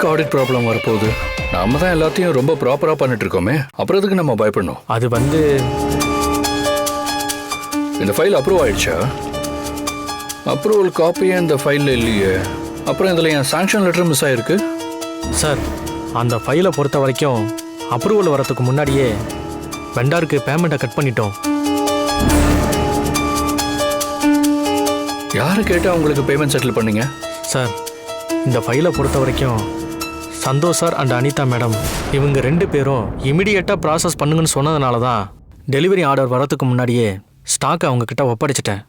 எதுக்கு audit problem வரப்போகுது? நாம தான் எல்லாத்தையும் ரொம்ப ப்ராப்பரா பண்ணிட்டு இருக்கோமே அப்புறம் எதுக்கு நம்ம பயப்படணும்? அது வந்து இந்த ஃபைல் அப்ரூவ் ஆயிடுச்சா? அப்ரூவல் காப்பியே இந்த ஃபைலில் இல்லையே? அப்புறம் இதில் என் சாங்ஷன் லெட்டர் மிஸ் ஆயிருக்கு? சார் அந்த ஃபைலை பொறுத்த வரைக்கும் அப்ரூவல் வரதுக்கு முன்னாடியே வெண்டாருக்கு பேமெண்ட்டை கட் பண்ணிட்டோம். யாரை கேட்டால் உங்களுக்கு பேமெண்ட் செட்டில் பண்ணீங்க? சார் இந்த ஃபைலை பொறுத்த வரைக்கும் Santosh sir and Anitha madam இவங்க ரெண்டு பேரும் இமிடியேட்டாக ப்ராசஸ் பண்ணுங்கன்னு சொன்னதுனால தான் டெலிவரி ஆர்டர் வரதுக்கு முன்னாடியே ஸ்டாக் அவங்க கிட்ட ஒப்படைச்சிட்டேன்.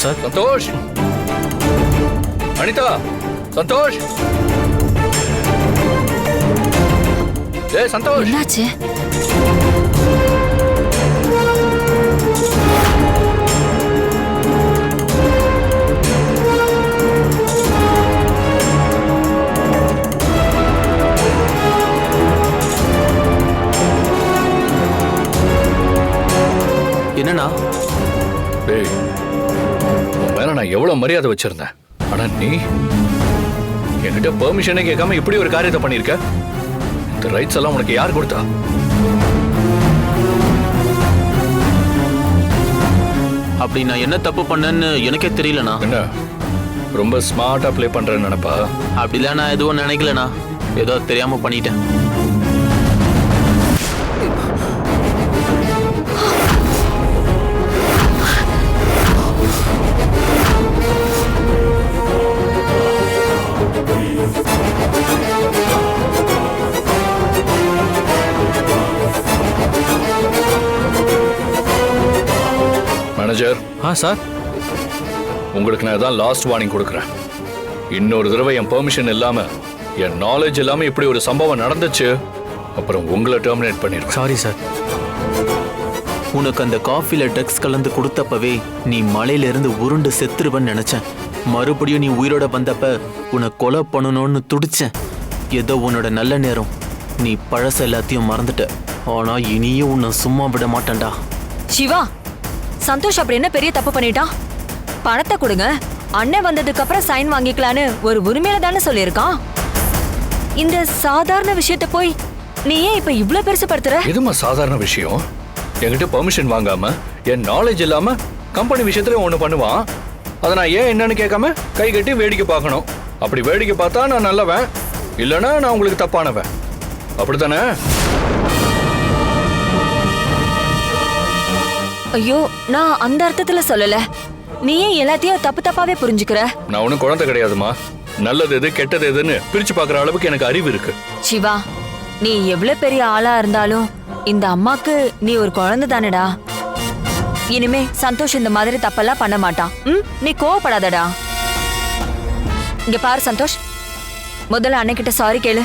சார் சந்தோஷ்! அனிதா சந்தோஷ்! ஏய் சந்தோஷ்! என்னாச்சு? என்னண்ணா? டேய் உன் மேல நான் எவ்வளவு மரியாதை வச்சிருந்தேன்? ஆனா நீ என்கிட்ட பெர்மிஷனே கேட்காம இப்படி ஒரு காரியத்தை பண்ணிருக்க இந்த ரைட்ஸ் எல்லாம் உனக்கு யார் கொடுத்தா? அப்படி நான் என்ன தப்பு பண்ணேன்னு எனக்கே தெரியலண்ணா. என்ன? ரொம்ப ஸ்மார்ட்டா ப்ளே பண்றேன்னு நினைப்பா? அப்படிலாம் நான் எதுவும் நினைக்கலண்ணா. ஏதோ தெரியாம பண்ணிட்டேன். மேனேஜர் ஆ சார். உங்களுக்கு நான் தான் லாஸ்ட் வார்னிங் கொடுக்குறேன். இன்னொரு தடவை என் பெர்மிஷன் இல்லாம என் நாலேஜ் இல்லாம இப்படி ஒரு சம்பவம் நடந்துச்சு அப்புறம் உங்களை டெர்மினேட் பண்ணிருக்கேன் சாரி சார் உனக்கு அந்த காஃபில ட்ரக்ஸ் கலந்து கொடுத்தப்பவே நீ மலையில இருந்து உருண்டு செத்துருவன்னு நினைச்சேன். மறுபடியும் நீ உயிரோட வந்தப்ப உன்னை கொலை பண்ணணும்னு துடிச்சேன். ஏதோ உன்னோட நல்ல நேரம். நீ பழச எல்லாத்தையும் மறந்துட்ட. ஆனா இனியும் உன்னை சும்மா விட மாட்டேன்டா. சிவா சந்தோஷ் அப்படி என்ன பெரிய தப்பு பண்ணிட்டான்? பணத்தை கொடுங்க. அண்ணன் வந்ததுக்கு அப்புறம் சைன் வாங்கிக்கலான்னு ஒரு உரிமையில தானே சொல்லியிருக்கான்? இந்த சாதாரண விஷயத்த போய் நீ ஏன் இப்ப இவ்ளோ பெருசுப்படுத்துற? எதுமா சாதாரண விஷயம்? என்கிட்ட பெர்மிஷன் வாங்காம என் நாலேஜ் இல்லாம கம்பெனி விஷயத்துல ஒண்ணு பண்ணுவான். அதை நான் ஏன் என்னன்னு கேட்காம கை கட்டி வேடிக்கை பார்க்கணும். அப்படி வேடிக்கை பார்த்தா நான் நல்லவன். இல்லைன்னா நான் உங்களுக்கு தப்பானவன். அப்படித்தானே? ஐயோ நான் அந்த அர்த்தத்துல சொல்லல. நீ ஏன் எல்லாத்தையும் தப்பு தப்பாவே புரிஞ்சுக்கிற. நான் ஒன்றும் குழந்தை கிடையாதுமா. நல்லது எது கெட்டது எதுன்னு பிரிச்சு பார்க்குற அளவுக்கு எனக்கு அறிவு இருக்கு. சிவா நீ எவ்வளவு பெரிய ஆளா இருந்தாலும் இந்த அம்மாக்கு நீ ஒரு குழந்தை தானடா. இனிமே சந்தோஷ் இந்த மாதிரி தப்பெல்லாம் பண்ண மாட்டான். ம்? நீ கோவப்படாதடா. இங்க பாரு சந்தோஷ். முதல்ல அன்னைக்கிட்ட சாரி கேளு?